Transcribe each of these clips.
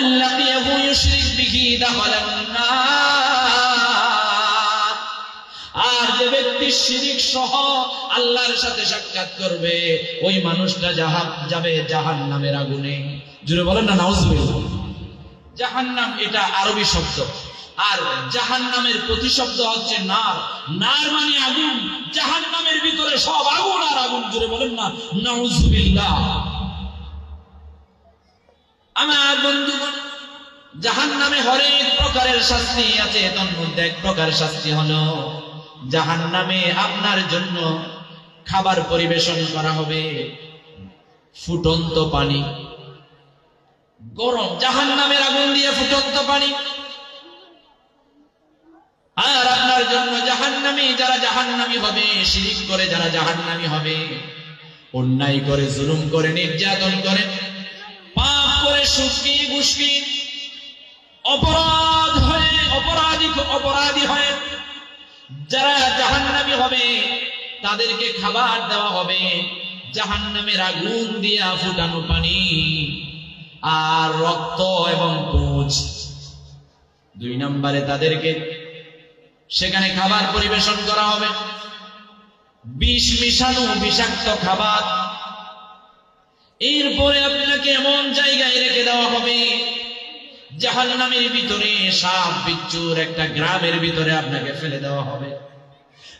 ومن لقيه يشرك به دخل النار আর যে ব্যক্তি শিরিক সহ আল্লাহর সাথে সাক্ষাৎ করবে ওই মানুষটা জাহান যাবে জাহান নামের আগুনে জুড়ে বলেন না নাউজুবিল্লাহ জাহান্নাম এটা আরবি শব্দ আর জাহান্নামের প্রতিশব্দ হচ্ছে নার নার মানে আগুন জাহান্নামের ভিতরে সব আগুন আর আগুন জুড়ে বলেন না নাউজুবিল্লাহ আমার বন্ধুগণ জাহান্নামে হরেক প্রকারের শাস্তি আছে তার মধ্যে এক প্রকার শাস্তি হলো, জাহান্নামে আপনার জন্য খাবার পরিবেশন করা হবে, ফুটন্ত পানি। গরম জাহান নামের আগুন দিয়ে ফুটন্ত পানি। আর আপনার জন্য জাহান্নামী, যারা জাহান্নামী হবে, শিরিক করে যারা জাহান্নামী হবে, অন্যায় করে, জুলুম করে, নির্যাতন করে, পাপ করে সুস্কি গুস্কি অপরাধ হয়ে, অপরাধী অপরাধী হয়ে যারা জাহান্নামী হবে, তাদেরকে খাবার দেওয়া হবে। জাহান্নামের আগুন দিয়া ফুটানো পানি আর রক্ত এবং পুঁজ। দুই নম্বরে তাদেরকে সেখানে খাবার পরিবেশন করা হবে। বিষ মিশানো, বিষাক্ত খাবার। এরপরে আপনাকে এমন জায়গায় রেখে দেওয়া হবে জাহান্নামের ভিতরে সাপ, বিচ্ছুর একটা গ্রামের ভিতরে আপনাকে ফেলে দেওয়া হবে।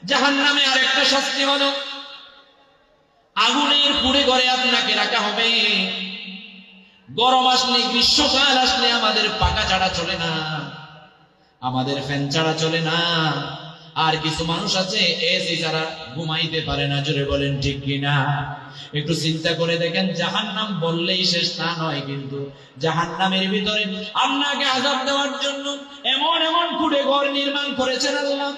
জাহান্নামে আর একটা শাস্তি হলো, আগুনের পুড়ে ঘরে আপনাকে রাখা হবে। গরম আসলে, গ্রীষ্মকাল আসলে আমাদের পাকা ছাড়া চলে না, আমাদের ফ্যান ছাড়া চলে না। আর কিছু মানুষ আছে, এসি যারা ঘুমাইতে পারে না, জোরে বলেন ঠিক কিনা? একটু চিন্তা করে দেখেন জাহান নাম বললেই শেষ তা নয় কিন্তু জাহান নামের ভিতরে আপনাকে আজাব দেওয়ার জন্য এমন এমন কুড়ে ঘর নির্মাণ করেছেন আল্লাহ।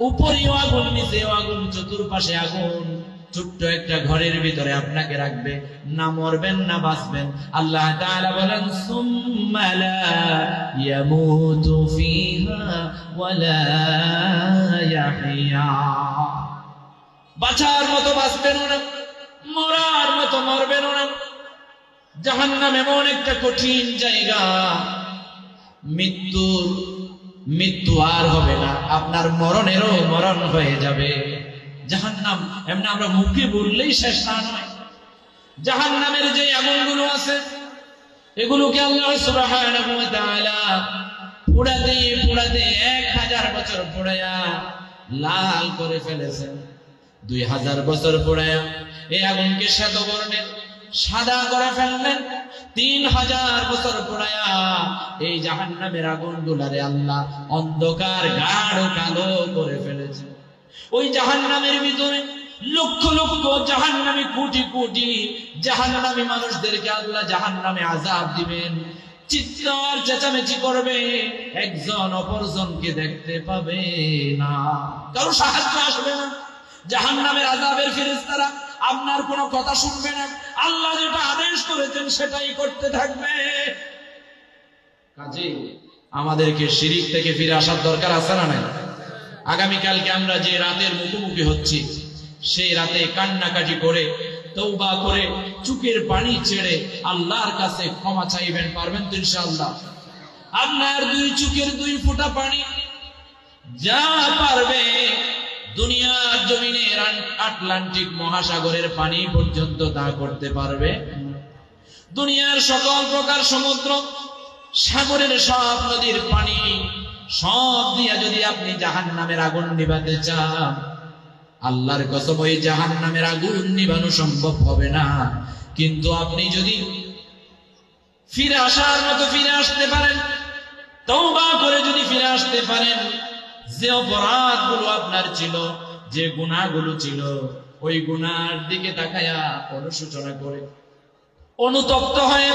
উপরেও আগুন, নিচেও আগুন, চতুর্পাশে আগুন। ছোট্ট একটা ঘরের ভিতরে আপনাকে রাখবে। না মরবেন, না বাঁচবেন। আল্লাহ বলেন বাঁচার মতো বাঁচবেন না, মরার মতো মরবেন না। জাহান্নাম এমন একটা কঠিন জায়গা। মৃত্যুর, মৃত্যু আর হবে না। আপনার মরণেরও মরণ হয়ে যাবে। জাহান্নাম। এমনি আমরা মুখে বললেই শেষ না নয়। জাহান্নামের যে আগুনগুলো আছে, এগুলোকে আল্লাহ তাআলা পোড়াতে পোড়াতে এক হাজার বছর পোড়ায়া লাল করে ফেলেছেন। দুই হাজার বছর পোড়ায়া এই আগুনকে শ্বেত বর্ণের সাদা করে ফেললেন। তিন হাজার বছর পোড়ায়া এই জাহান্নামের আগুন গুলারে আল্লাহ অন্ধকার, গাঢ়, কালো করে ফেলেছে ওই জাহান্নামের ভিতরে লক্ষ লক্ষ জাহান্নামী কোটি কোটি জাহান্নামী মানুষদেরকে আল্লাহ জাহান্নামে আজাব দিবেন। চিৎকার, চেঁচামেচি করবে, একজন অপরজনকে দেখতে পাবে না। কারও সাহায্য আসবে না। জাহান্নামের আজাবের ফেরেশতারা আপনার কোনো কথা শুনবে না। আল্লাহ যেটা আদেশ করেছেন সেটাই করতে থাকবে। কাজে আমাদেরকে শিরিক থেকে ফিরে আসার দরকার আছে না নাই? আগামীকালকে আমরা যে রাতের মুখোমুখি হচ্ছি, সেই রাতে কান্নাকাটি করে তৌবা করে, চুকের পানি ছেড়ে আল্লাহর কাছে ক্ষমা চাইবেন পারবেন তো ইনশাআল্লাহ। আপনার দুই চুকের দুই ফোঁটা পানি যা পারবে দুনিয়ার জমিনের আটলান্টিক মহাসাগরের পানি পর্যন্ত তা করতে পারবে। দুনিয়ার সকল প্রকার সমুদ্র, সাগরের সব নদীর পানি সব দিয়া যদি আপনি জাহান নামের আগুন নিবাতে চান, আল্লাহর কসম ওই জাহান নামের আগুন নিবানো সম্ভব হবে না। কিন্তু আপনি যদি ফিরে আসার মতো ফিরে আসতে পারেন, তওবা করে যদি ফিরে আসতে পারেন, যে অপরাধগুলো আপনার ছিল, যে গুণাগুলো ছিল, ওই গুনার দিকে তাকায়া অনুশোচনা করে, অনুতপ্ত হয়ে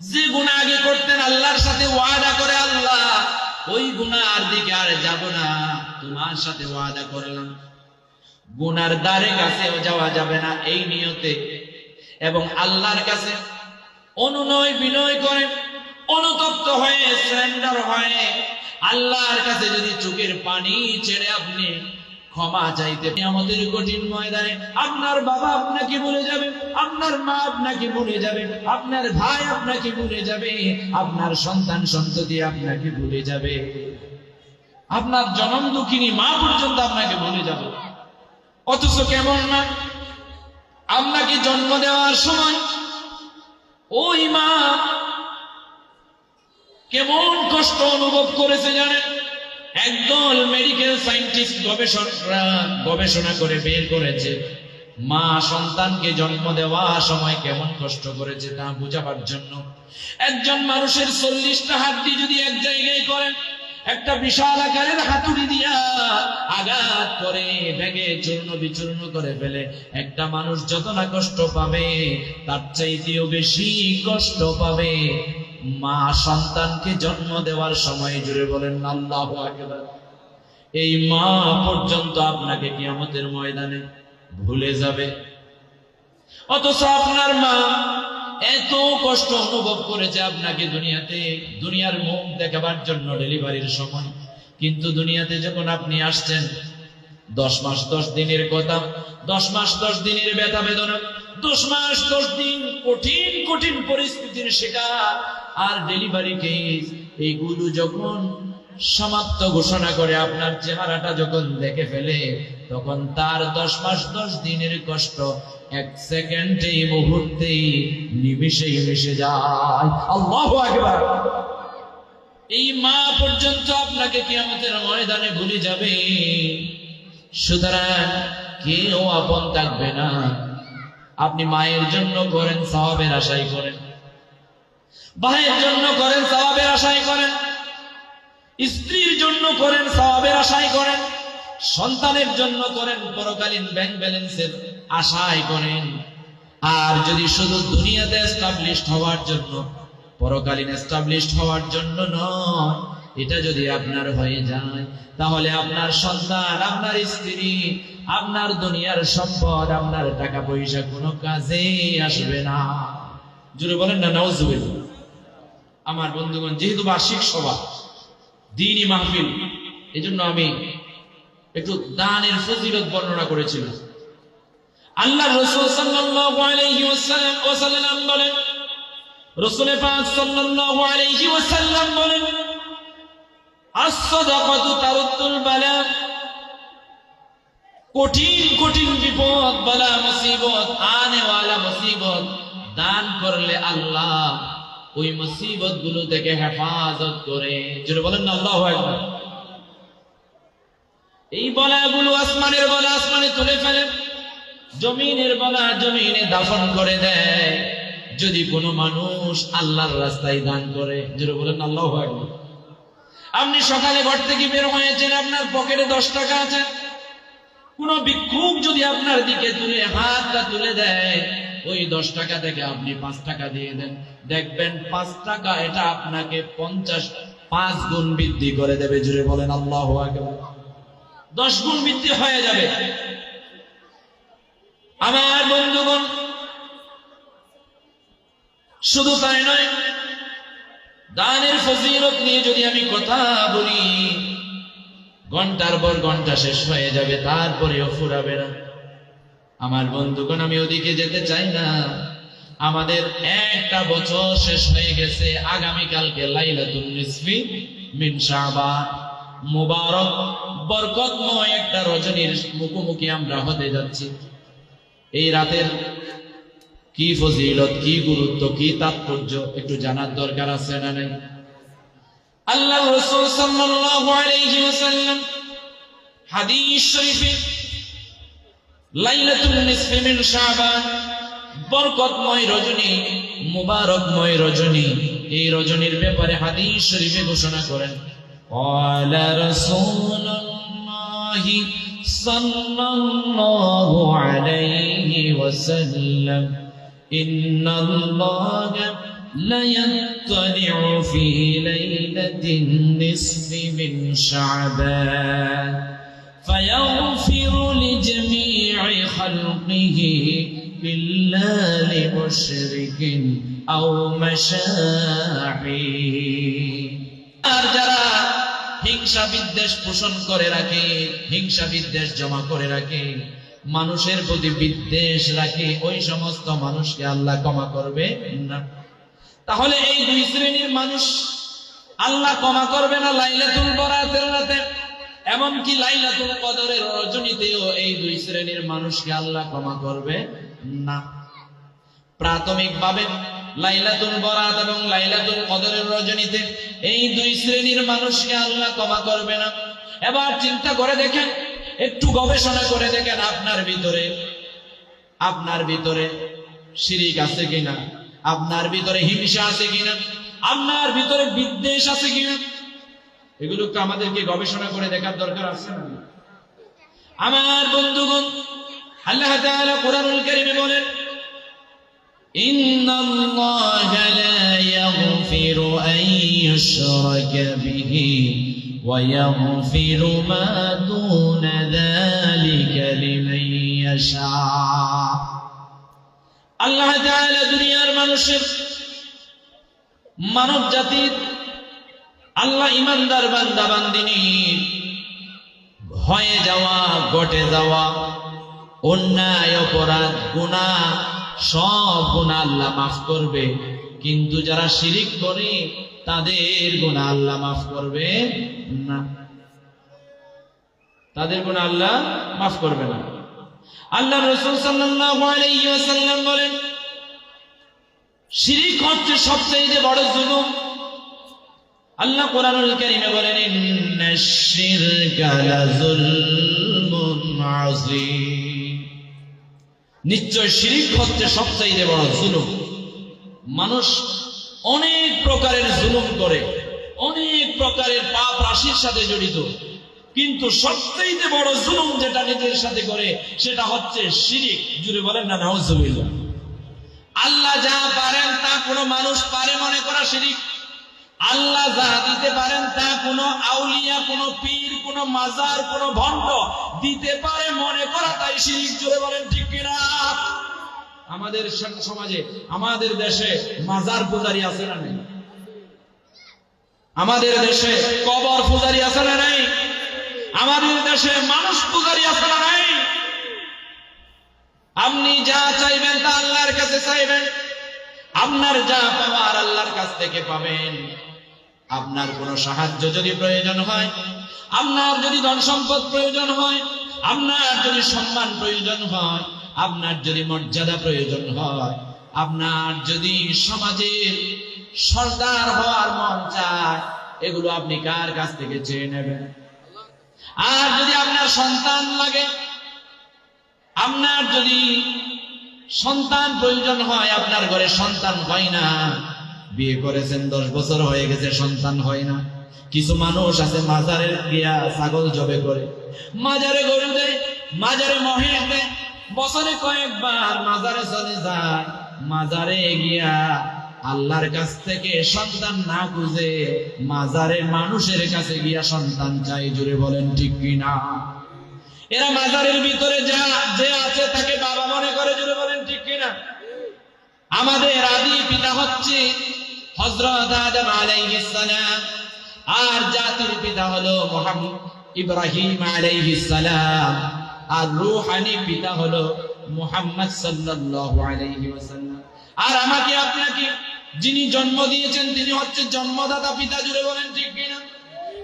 যে গুণা আগে করতেন, আল্লাহর সাথে ওয়াদা করে আল্লাহ ওই গুনার দিকে আর যাব না। তোমার সাথে ওয়াদা করলাম। গুনার দ্বারে কাছেও যাওয়া যাবে না এই নিয়তে। এবং আল্লাহর কাছে অনুনয় বিনয় করে, অনুতপ্ত হয়ে সারেন্ডার হয়ে, আল্লাহর কাছে যদি চোখের পানি ছেড়ে আপনি ক্ষমা চাইতে আমাদের কঠিন ময়দানে আপনার বাবা আপনাকে ভুলে যাবে, আপনার মা আপনাকে ভুলে যাবে, আপনার ভাই আপনাকে ভুলে যাবে, আপনার সন্তান সন্ততি আপনাকে ভুলে যাবে। আপনার জনম দুঃখিনী মা পর্যন্ত আপনাকে ভুলে যাবে। অথচ কেমন না আপনাকে জন্ম দেওয়ার সময় ওই মা কেমন কষ্ট অনুভব করেছে জানেন? একদল মেডিকেল সায়েন্টিস্ট গবেষকরা গবেষণা করে বের করেছে, মা সন্তানকে জন্ম দেওয়ার সময় কেমন কষ্ট করেছে তা বোঝাবার জন্য। একজন মানুষের চল্লিশটা হাড্ডি যদি এক জায়গায় করেন একটা বিশাল আকারের হাতুড়ি দিয়া আঘাত করে, ভেঙে চূর্ণ বিচূর্ণ করে ফেলে। একটা মানুষ যত না কষ্ট পাবে, তার চাইতেও বেশি কষ্ট পাবে। মা সন্তানকে জন্ম দেওয়ার সময় জুড়ে বলেন, আল্লাহ এই মা পর্যন্ত আপনাকে কি আমাদের ময়দানে ভুলে যাবে। অথচ আপনার মা এত কষ্ট অনুভব করেছে আপনাকে দুনিয়াতে, দুনিয়ার মুখ দেখাবার জন্য ডেলিভারির সময়। কিন্তু দুনিয়াতে যখন আপনি আসছেন, দশ মাস দশ দিনের কথা, দশ মাস দশ দিনের ব্যথা বেদনা দশ মাস, দশ দিন কঠিন কঠিন পরিস্থিতির শিকার। আর ডেলিভারি কেস এইগুলো যখন সমাপ্ত ঘোষণা করে আপনার চেহারাটা যখন দেখে ফেলে, তখন তার দশ মাস, দশ দিনের কষ্ট এক সেকেন্ডে মুহূর্তেই নিমিশেই মিশে যায়। আল্লাহ এই মা পর্যন্ত আপনাকে কিয়ামতের ময়দানে ভুলে যাবে। সুতরাং কেউ আপন থাকবে না। আপনি মায়ের জন্য করেন সওয়াবের আশাই করেন। ভাইয়ের জন্য করেন সওয়াবের আশাই করেন। স্ত্রীর জন্য করেন সওয়াবের আশাই করেন। সন্তানের জন্য করেন, পরকালীন ব্যাংক ব্যালেন্সের আশাই করেন। আর যদি শুধু দুনিয়াতে এস্টাবলিশড হওয়ার জন্য, পরকালীন এস্টাবলিশড হওয়ার জন্য নয়, এটা যদি আপনার হয়ে যায়, তাহলে আপনার সন্তান, আপনার স্ত্রী আপনার দুনিয়ার সম্পদ, আপনার টাকা পয়সা কোনো কাজে আসবে না। জুড়ে বলেন না নওয়াজ আমার বন্ধুগণ, যেহেতু বার্ষিক সভা, দিনই মাহফিল, এজন্য আমি একটু দানের ফজিলত বর্ণনা করেছিলাম। আল্লাহ রসুল সাল্লাল্লাহু আলাইহি ওয়াসাল্লাম বলেন, রসুল পাক সাল্লাল্লাহু আলাইহি ওয়াসাল্লাম বলেন, আস-সাদাকাতু তারুদ্দুল বালা কঠিন কঠিন বিপদ, বলা মুসিবত, আনে ওয়ালা মুসিবত। দান করলে আল্লাহ ওই মুসিবতগুলো থেকে হেফাজত করে। যেটা বলেন না, আল্লাহ এই বলাগুলো আসমানের বলা আসমানে তুলে ফেলে। জমিনের বলা জমিনে দাফন করে দেয়। যদি কোনো মানুষ আল্লাহর রাস্তায় দান করে যেটা বলেন আল্লাহ আপনি সকালে ঘর থেকে বের হয়েছেন, আপনার পকেটে দশ টাকা আছে। কোন ভিক্ষুক যদি আপনার দিকে তুলে, হাতটা তুলে দেয়, ওই দশ টাকা থেকে আপনি পাঁচ টাকা দিয়ে দেন। দেখবেন পাঁচ টাকা এটা আপনাকে পঞ্চাশ, পাঁচ গুণ বৃদ্ধি করে দেবে। জুড়ে বলেন, আল্লাহ দশ গুণ বৃদ্ধি হয়ে যাবে। আমার বন্ধুগণ, শুধু তাই নয়, দানের ফজিলত নিয়ে যদি আমি কথা বলি ঘণ্টার পর ঘণ্টা শেষ হয়ে যাবে, তারপরেও ফুরাবে না। আমার বন্ধুগণ, আমি ওদিকে যেতে চাই না। আমাদের একটা বছর শেষ হয়ে গেছে। আগামীকালকে লাইলাতুল নিসফি মিন শাবান। মুবারক, বরকতময় একটা রজনীর মুখোমুখি আমরা হতে যাচ্ছি। এই রাতের কি ফজিলত, কি গুরুত্ব, কি তাৎপর্য, একটু জানার দরকার আছে না নাই? আল্লাহ রসুল সাল্লাল্লাহু আলাইহি ওয়াসাল্লাম হাদিস শরীফে লাইলাতুল নিসফি মিন শাবান বরকতময় রজনী মুবারকময় রজনী এই রজনীর ব্যাপারে হাদিস শরীফে ঘোষণা করেন قال رسول الله صلى الله عليه وسلم إن الله ليطلع في ليلة النصف من شعبان فيغفر لجميع خلقه إلا لمشرك أو مشاحي আর যারা হিংসা বিদ্বেষ পোষণ করে রাখে হিংসা বিদ্বেষ জমা করে রাখে মানুষের প্রতি বিদ্বেষ রাখে ওই সমস্ত মানুষকে আল্লাহ ক্ষমা করবে না তাহলে এই দুই শ্রেণির মানুষ আল্লাহ ক্ষমা করবে না লাইলাতুল বরাতের রাতে? এমনকি লাইলাতুল কদরের রজনীতেও এই দুই শ্রেণির মানুষকে আল্লাহ ক্ষমা করবে না। প্রাথমিকভাবে লাইলাতুল বরাত এবং লাইলাতুল কদরের রজনীতে এই দুই শ্রেণির মানুষকে আল্লাহ ক্ষমা করবে না। এবার চিন্তা করে দেখেন, একটু গবেষণা করে দেখেন আপনার ভিতরে আপনার ভিতরে শিরিক আছে কিনা? আপনার ভিতরে হিংসা আছে কিনা? আপনার ভিতরে বিদ্বেষ আছে কিনা? এগুলো তো আমাদেরকে গবেষণা করে দেখার দরকার আছে না? আমার বন্ধুগণ, আল্লাহ তাআলা কোরআনুল কারীমে বলেন, ইন্নাল্লাহা লা ইয়াগফিরু আন ইশরাকা বিহি ওয়া ইয়াগফিরু মা দুনা যালিকা লিমান ইয়াশা. আল্লাহ তাআলা দুনিয়া মানুষের মানব জাতির আল্লাহ ইমানদার বান্দা বান্দিনী হয়ে যাওয়া, ঘটে যাওয়া, অন্যায়, অপরাধ, গুণা, সব গুণা আল্লাহ মাফ করবে। কিন্তু যারা শিরিক করে, তাদের গুণা আল্লাহ মাফ করবে না। তাদের গুণা আল্লাহ মাফ করবে না। আল্লাহ রসুল সাল্লাম বলেন শিরিক হচ্ছে সবচেয়ে বড় জুলুম। আল্লাহ কোরআনুল কারীমে বলেন নিশ্চয় শিরিক হচ্ছে সবচেয়ে বড় জুলুম। মানুষ অনেক প্রকারের জুলুম করে, অনেক প্রকারের পাপ রাশির সাথে জড়িত। কিন্তু সবচেয়ে বড় জুলুম যেটা নিজের সাথে করে, সেটা হচ্ছে শিরিক। জুড়ে বলেন না নাউজুবিল্লাহ আল্লাহ যা পারেন তা কোনো মানুষ পারে মনে করা শিরিক। আল্লাহ যা দিতে পারেন তা কোনো আউলিয়া, কোনো পীর, কোনো মাজার, কোনো ভণ্ড দিতে পারে মনে করা তাই শিরিক। জুড়ে বলেন, ঠিক কিনা? আমাদের সমাজে, আমাদের দেশে মাজার পূজারি আছে না নাই? আমাদের দেশে কবর পূজারি আছে না নাই? আমাদের দেশে মানুষ পূজারি আছে না নাই? আপনি যা চাইবেন আপনার যা পাওয়ার আল্লাহর কাছ থেকে পাবেন। আপনার কোনো সাহায্য যদি প্রয়োজন হয়, আপনার যদি ধন সম্পদ প্রয়োজন হয়, আপনার যদি সম্মান প্রয়োজন হয়, আপনার যদি মর্যাদা প্রয়োজন হয়, আপনার যদি সমাজের সর্দার হওয়ার মন চায়, এগুলো আপনি কার কাছ থেকে চেয়ে নেবেন? আর যদি আপনার সন্তান লাগে, আপনার যদি সন্তান প্রয়োজন হয়, আপনার ঘরে সন্তান হয় না। বিয়ে করেছেন, দশ বছর হয়ে গেছে, সন্তান হয় না। কিছু মানুষ আছে মাজারের গিয়া ছাগল জবে করে। মাজারে গরু দেয়, মাজারে মহিষ দেয়। বছরে কয়েকবার মাজারে চলে যায়। মাজারে গিয়া আল্লাহর কাছ থেকে সন্তান না খুঁজে মাজারে মানুষের কাছে গিয়া সন্তান চাই জুড়ে বলেন ঠিক কিনা? এরা মাজারের ভিতরে যা, যে আছে তাকে বাবা মনে করে, জুড়ে বলেন, ঠিক কিনা? আমাদের আদি পিতা হচ্ছে হজরত আদম আর জাতির পিতা হলো মোহাম্মদ ইব্রাহিম আলাইহিস আর রুহানি পিতা হলো মুহাম্মদ সাল্লাল্লাহু আলাইহি ওয়াসাল্লাম। আর আমাকে আপনাকে যিনি জন্ম দিয়েছেন, তিনি হচ্ছে জন্মদাতা পিতা, জুড়ে বলেন, ঠিক কিনা?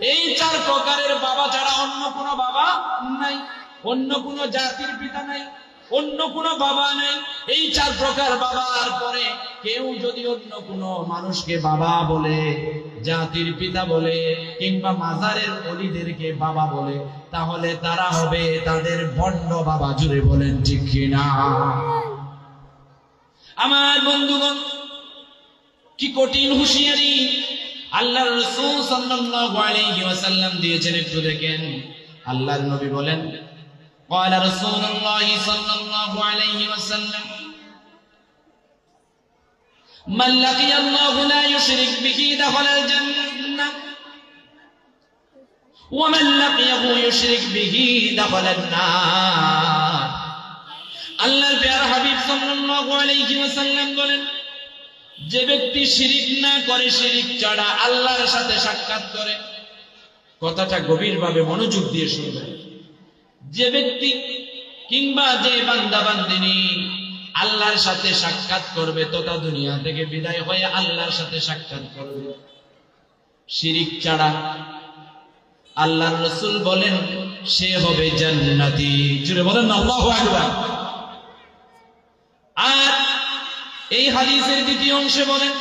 এই চার প্রকারের বাবা ছাড়া অন্য কোনো বাবা নাই। অন্য কোনো জাতির পিতা নাই, অন্য কোনো বাবা নাই। এই চার প্রকার বাবার পরে কেউ যদি অন্য কোনো মানুষকে বাবা বলে, জাতির পিতা বলে, কিংবা মাজারের অলিদেরকে বাবা বলে, তাহলে তারা হবে তাদের বন্ড বাবা, জুড়ে বলেন ঠিক কিনা? আমার বন্ধুগণ, কি কঠিন হুঁশিয়ারি। আল্লাহর রাসূল সাল্লাল্লাহু আলাইহি ওয়াসাল্লাম দিয়েছেন একটু দেখেন আল্লাহর নবী বলেন قال رسول الله صلى الله عليه وسلم من لقي الله لا يشرك به دخل الجنة ومن لقيه يشرك به دخل النار আল্লাহর প্যারা হাবিব সাল্লাল্লাহু আলাইহি ওয়াসাল্লাম বলেন যে ব্যক্তি শিরিক না করে শিরিক ছাড়া আল্লাহর সাথে সাক্ষাৎ করে, কথাটা গভীরভাবে মনোযোগ দিয়ে শুনবেন যে ব্যক্তি কিংবা যে বান্দা বান্দিনী আল্লাহর সাথে সাক্ষাৎ করবে, তথা দুনিয়া থেকে বিদায় হয়ে আল্লাহর সাথে সাক্ষাৎ করবে। শিরিক ছাড়া আল্লাহর রসুল বলেন, সে হবে জান্নাতি। জুড়ে বলেন আল্লাহু আর এই হাদিসের দ্বিতীয় অংশে বলেন